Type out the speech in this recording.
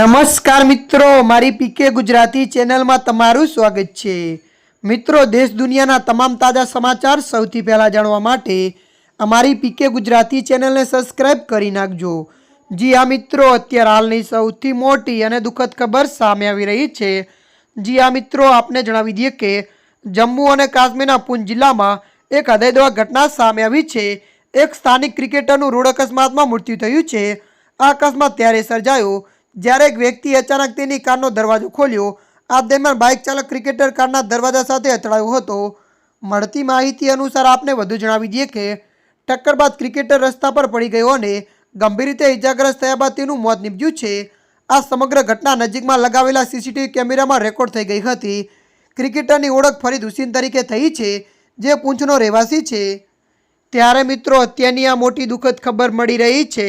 નમસ્કાર મિત્રો, મારી પીકે ગુજરાતી ચેનલમાં તમારું સ્વાગત છે. મિત્રો, દેશ દુનિયાના તમામ તાજા સમાચાર સૌથી પહેલાં જાણવા માટે અમારી પીકે ગુજરાતી ચેનલને સબસ્ક્રાઈબ કરી નાખજો. જી આ મિત્રો, અત્યારે હાલની સૌથી મોટી અને દુઃખદ ખબર સામે આવી રહી છે. જી આ મિત્રો, આપને જણાવી દઈએ કે જમ્મુ અને કાશ્મીરના પુંજ જિલ્લામાં એક હૃદયદવા ઘટના સામે આવી છે. એક સ્થાનિક ક્રિકેટરનું રોડ અકસ્માતમાં મૃત્યુ થયું છે. આ અકસ્માત ત્યારે સર્જાયો જ્યારે એક વ્યક્તિ અચાનક તેની કારનો દરવાજો ખોલ્યો આ દરમિયાન બાઇક ચાલક ક્રિકેટર કારના દરવાજા સાથે અથડાયો હતો. મળતી માહિતી અનુસાર આપને વધુ જણાવી દઈએ કે, ટક્કર બાદ ક્રિકેટર રસ્તા પર પડી ગયો અને ગંભીર રીતે ઇજાગ્રસ્ત થયા બાદ તેનું મોત નીપજ્યું છે. આ સમગ્ર ઘટના નજીકમાં લગાવેલા સીસીટીવી કેમેરામાં રેકોર્ડ થઈ ગઈ હતી. ક્રિકેટરની ઓળખ ફરીદ હુસીન તરીકે થઈ છે, જે પૂંછનો રહેવાસી છે. ત્યારે મિત્રો, અત્યારની આ મોટી દુઃખદ ખબર મળી રહી છે.